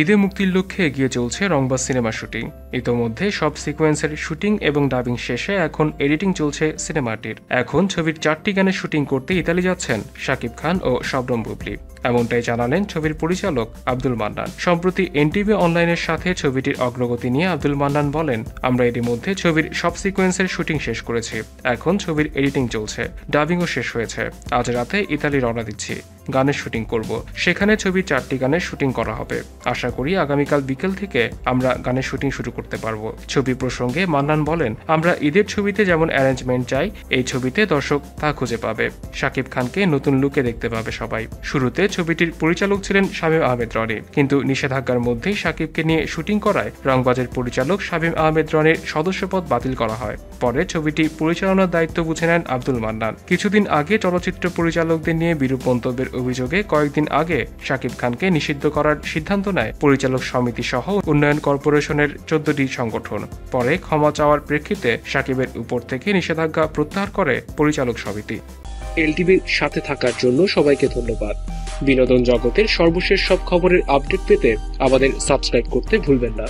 ঈদে মুক্তির লক্ষ্যে এগিয়ে চলছে রংবাজ সিনেমা শুটিং। ইতোমধ্যে সব সিকোয়েন্সের শুটিং এবং ডাবিং শেষে এখন এডিটিং চলছে সিনেমাটির। এখন ছবির চারটি গানের শুটিং করতে ইতালি যাচ্ছেন শাকিব খান ও শবনম বুবলি। এমনটাই জানালেন ছবির পরিচালক আব্দুল মান্নান। সম্প্রতি এনটিভি অনলাইনের সাথে ছবিটির অগ্রগতি নিয়ে আব্দুল মান্নান বলেন, আমরা এরই মধ্যে ছবির সব সিকোয়েন্সের শুটিং শেষ করেছি। এখন ছবির এডিটিং চলছে, ডাবিংও শেষ হয়েছে। আজ রাতে ইতালি রওনা দিচ্ছি। গানের শুটিং করব। সেখানে ছবির চারটি গানের শুটিং করা হবে। আশা করি আগামীকাল বিকেল থেকে আমরা গানের শুটিং শুরু করতে পারব। ছবি প্রসঙ্গে মান্নান বলেন, আমরা ঈদের ছবিতে যেমন অ্যারেঞ্জমেন্ট চাই, এই ছবিতে দর্শক তা খুঁজে পাবে। শাকিব খানকে নতুন লুকে দেখতে পাবে সবাই। শুরুতে ছবিটির পরিচালক ছিলেন শামীম আহমেদ রনি। কিন্তু নিষেধাজ্ঞার মধ্যেই শাকিবকে নিয়ে শুটিং করায় রংবাজের পরিচালক শামীম আহমেদ রনির সদস্যপদ বাতিল করা হয়। পরে ছবিটি পরিচালনার দায়িত্ব বুঝে নেন আব্দুল মান্নান। কিছুদিন আগে চলচ্চিত্র পরিচালকদের নিয়ে বিরূপ মন্তব্যের অভিযোগে কয়েকদিন আগে শাকিব খানকে নিষিদ্ধ করার সিদ্ধান্ত নেয় পরিচালক সমিতি সহ উন্নয়ন কর্পোরেশনের চোদ্দটি সংগঠন। পরে ক্ষমা চাওয়ার প্রেক্ষিতে শাকিবের উপর থেকে নিষেধাজ্ঞা প্রত্যাহার করে পরিচালক সমিতি। এলটিভির সাথে থাকার জন্য সবাইকে ধন্যবাদ। বিনোদন জগতের সর্বশেষ সব খবরের আপডেট পেতে আমাদের সাবস্ক্রাইব করতে ভুলবেন না।